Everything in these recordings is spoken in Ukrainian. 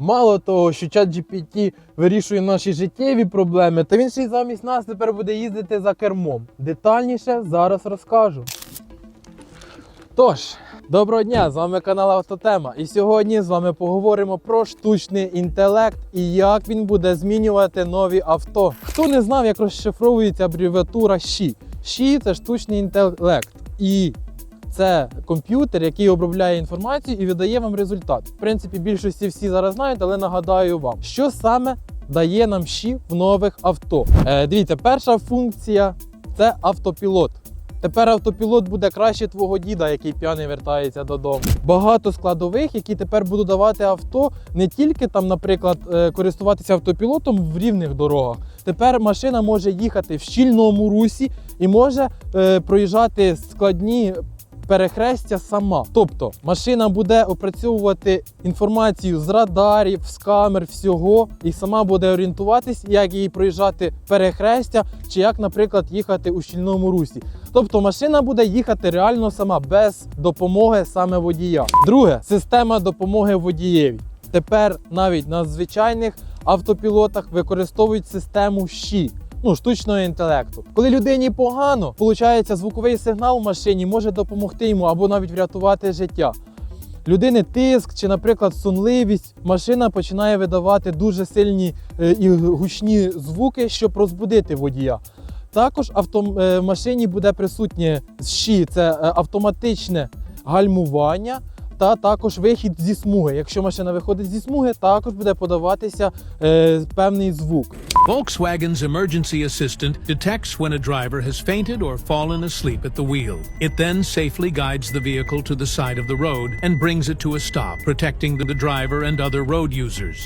Мало того, що чат GPT вирішує наші життєві проблеми, та він ще й замість нас тепер буде їздити за кермом. Детальніше зараз розкажу. Тож, доброго дня! З вами канал Автотема. І сьогодні з вами поговоримо про штучний інтелект і як він буде змінювати нові авто. Хто не знав, як розшифровується абревіатура ЩІ? ЩІ це штучний інтелект. І це комп'ютер, який обробляє інформацію і видає вам результат. В принципі, більшості всі зараз знають, але нагадаю вам, що саме дає нам ЩІ в нових авто. Е, дивіться, перша функція це автопілот. Тепер автопілот буде краще твого діда, який п'яний вертається додому. Багато складових, які тепер будуть давати авто, не тільки там, наприклад, е, користуватися автопілотом в рівних дорогах. Тепер машина може їхати в щільному русі і може е, проїжджати складні перехрестя сама. Тобто машина буде опрацьовувати інформацію з радарів, з камер, всього, і сама буде орієнтуватись, як їй проїжджати перехрестя, чи як, наприклад, їхати у щільному русі. Тобто машина буде їхати реально сама без допомоги саме водія. Друге система допомоги водієві. Тепер навіть на звичайних автопілотах використовують систему ЩІ. Ну, штучного інтелекту. Коли людині погано, виходить, звуковий сигнал в машині може допомогти йому або навіть врятувати життя. Людини тиск чи, наприклад, сонливість, машина починає видавати дуже сильні е, і гучні звуки, щоб розбудити водія. Також е, в машині буде присутнє ЩІ, це е, автоматичне гальмування. Та також вихід зі смуги. Якщо машина виходить зі смуги, також буде подаватися е, певний звук. Volkswagen's emergency assistant detects when a driver has fainted or fallen asleep at the wheel. It then safely guides the vehicle to the side of the road and brings it to a stop, protecting the driver and other road users.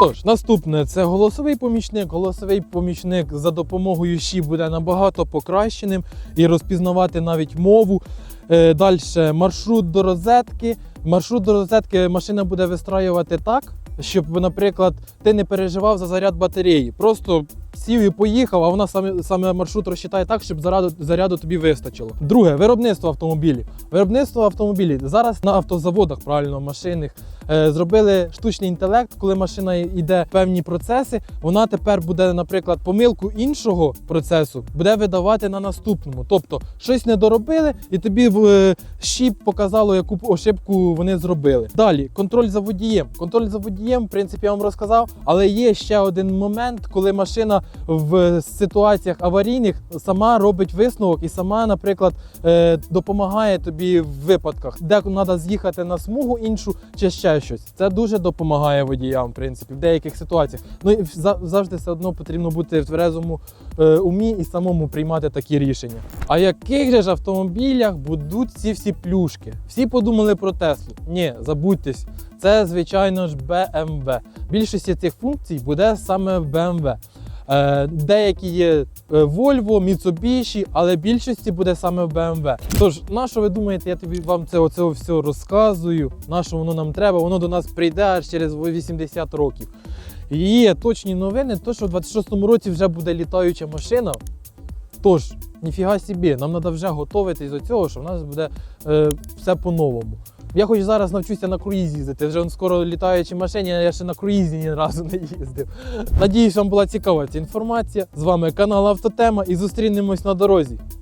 Тож, наступне це голосовий помічник. Голосовий помічник за допомогою ЩІ буде набагато покращеним і розпізнавати навіть мову. Е, Далі маршрут до розетки. Маршрут до розетки машина буде вистраювати так, щоб, наприклад, ти не переживав за заряд батареї. Просто сів і поїхав, а вона саме, саме маршрут розчитає так, щоб заряду, заряду тобі вистачило. Друге, виробництво автомобілів. Виробництво автомобілів зараз на автозаводах, правильно, машинних, зробили штучний інтелект, коли машина йде певні процеси, вона тепер буде, наприклад, помилку іншого процесу буде видавати на наступному. Тобто щось не доробили, і тобі в е, щіп показало, яку ошибку вони зробили. Далі контроль за водієм. Контроль за водієм, в принципі, я вам розказав, але є ще один момент, коли машина в ситуаціях аварійних сама робить висновок і сама, наприклад, е, допомагає тобі в випадках, де треба з'їхати на смугу іншу чи ще щось. Це дуже допомагає водіям, в принципі, в деяких ситуаціях. Ну і завжди все одно потрібно бути в тверезому е, умі і самому приймати такі рішення. А яких же ж автомобілях будуть ці всі плюшки? Всі подумали про Теслу. Ні, забудьтесь. Це, звичайно ж, BMW. Більшість цих функцій буде саме в BMW. Е, Деякі є е, Volvo, Mitsubishi, але більшості буде саме в BMW. Тож, на що ви думаєте, я тобі вам це оце все розказую, на що воно нам треба, воно до нас прийде аж через 80 років. Є точні новини, то що в 26-му році вже буде літаюча машина. Тож, ніфіга собі, нам треба вже готуватись до цього, що в нас буде е, все по-новому. Я хоч зараз навчуся на круїзі їздити. Вже скоро літаючі машині, я ще на круїзі ні разу не їздив. Надіюсь, вам була цікава ця інформація. З вами канал Автотема і зустрінемось на дорозі.